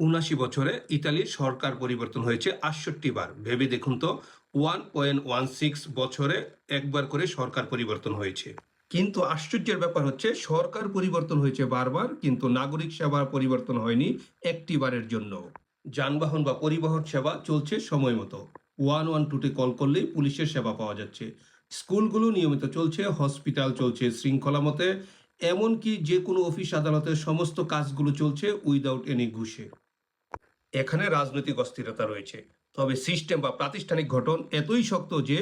উনাশি বছরে ইতালির সরকার পরিবর্তন হয়েছে আটষট্টি বার। ভেবে দেখুন তো, ওয়ান পয়েন্ট ওয়ান সিক্স বছরে একবার করে সরকার পরিবর্তন হয়েছে। কিন্তু আশ্চর্যের ব্যাপার হচ্ছে, সরকার পরিবর্তন হয়েছে বারবার, কিন্তু নাগরিক সেবার পরিবর্তন হয়নি একটি বারের জন্য। যানবাহন বা পরিবহন সেবা চলছে সময় মতো। ওয়ান ওয়ান টুতে কল করলেই পুলিশের সেবা পাওয়া যাচ্ছে। স্কুলগুলো নিয়মিত চলছে, হসপিটাল চলছে শৃঙ্খলা মতে, এমনকি যে কোনো অফিস আদালতের সমস্ত কাজগুলো চলছে উইদাউট এনি ঘুষে। এখানে রাজনৈতিক অস্থিরতা রয়েছে। তবে সিস্টেম বা প্রাতিষ্ঠানিক ঘটন এতই শক্ত যে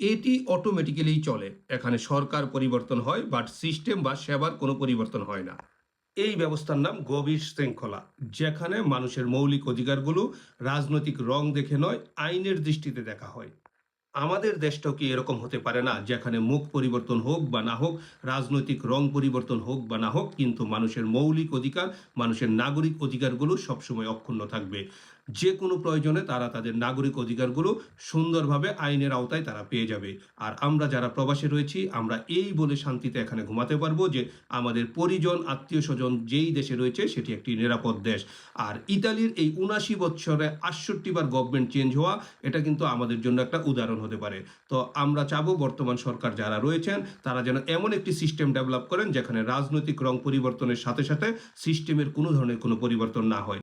এটি অটোমেটিক্যালি চলে। এখানে সরকার পরিবর্তন হয় বাট সিস্টেম বা সেবার কোনো পরিবর্তন হয় না। এই ব্যবস্থার নাম গভীর শৃঙ্খলা, যেখানে মানুষের মৌলিক অধিকারগুলো রাজনৈতিক রং দেখে নয়, আইনের দৃষ্টিতে দেখা হয়। আমাদের দেশটাও কি এরকম হতে পারে না, যেখানে মুখ পরিবর্তন হোক বা না হোক, রাজনৈতিক রং পরিবর্তন হোক বা না হোক, কিন্তু মানুষের মৌলিক অধিকার, মানুষের নাগরিক অধিকারগুলো সবসময় অক্ষুণ্ণ থাকবে। যে কোনো প্রয়োজনে তারা তাদের নাগরিক অধিকারগুলো সুন্দরভাবে আইনের আওতায় তারা পেয়ে যাবে। আর আমরা যারা প্রবাসে রয়েছি, আমরা এই বলে শান্তিতে এখানে ঘুমাতে পারব যে আমাদের পরিজন আত্মীয় স্বজন যেই দেশে রয়েছে, সেটি একটি নিরাপদ দেশ। আর ইতালির এই উনাশি বছরে আটষট্টি বার গভর্নমেন্ট চেঞ্জ হওয়া, এটা কিন্তু আমাদের জন্য একটা উদাহরণ হতে পারে। তো আমরা চাবো বর্তমান সরকার যারা রয়েছেন, তারা যেন এমন একটি সিস্টেম ডেভেলপ করেন যেখানে রাজনৈতিক রং পরিবর্তনের সাথে সাথে সিস্টেমের কোনো ধরনের কোনো পরিবর্তন না হয়।